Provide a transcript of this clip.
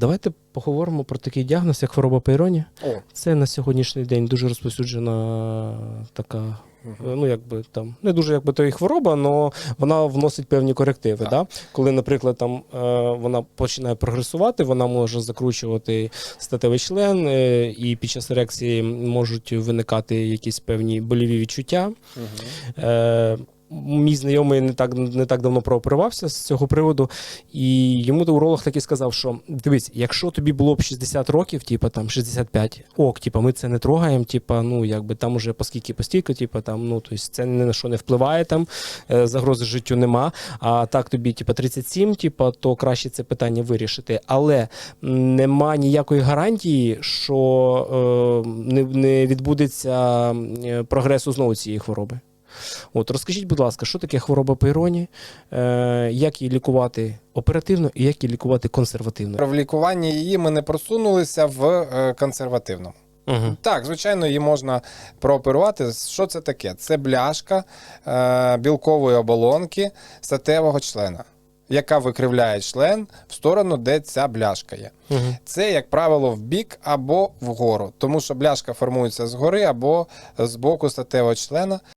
Давайте поговоримо про такий діагноз, як хвороба Пейроні. О, Це на сьогоднішній день дуже розповсюджена така. Ну, якби там не дуже якби то і хвороба, але вона вносить певні корективи. Да? Коли, наприклад, там е, вона починає прогресувати, вона може закручувати статевий член, е, і під час ерекції можуть виникати якісь певні боліві відчуття. Е, Мій знайомий не так не так давно прооперувався з цього приводу, і йому до уролог таки сказав, що дивись, якщо тобі було б 60 років, типа там 65, ок, типа ми це не трогаємо, типа, ну якби там уже поскільки постійко, типа там, ну тобто це ні на що не впливає, там е, загрози життю нема. А так тобі, типа, 37, типа, то краще це питання вирішити. Але нема ніякої гарантії, що е, не, не відбудеться е, прогресу знову цієї хвороби. От розкажіть, будь ласка, що таке хвороба Пейроні, е, як її лікувати оперативно і як її лікувати консервативно? В лікуванні її ми не просунулися в е, консервативному. Угу. Так, звичайно, її можна прооперувати. Що це таке? Це бляшка е, білкової оболонки статевого члена, яка викривляє член в сторону, де ця бляшка є. Угу. Це, як правило, в бік або вгору, тому що бляшка формується згори або з боку статевого члена.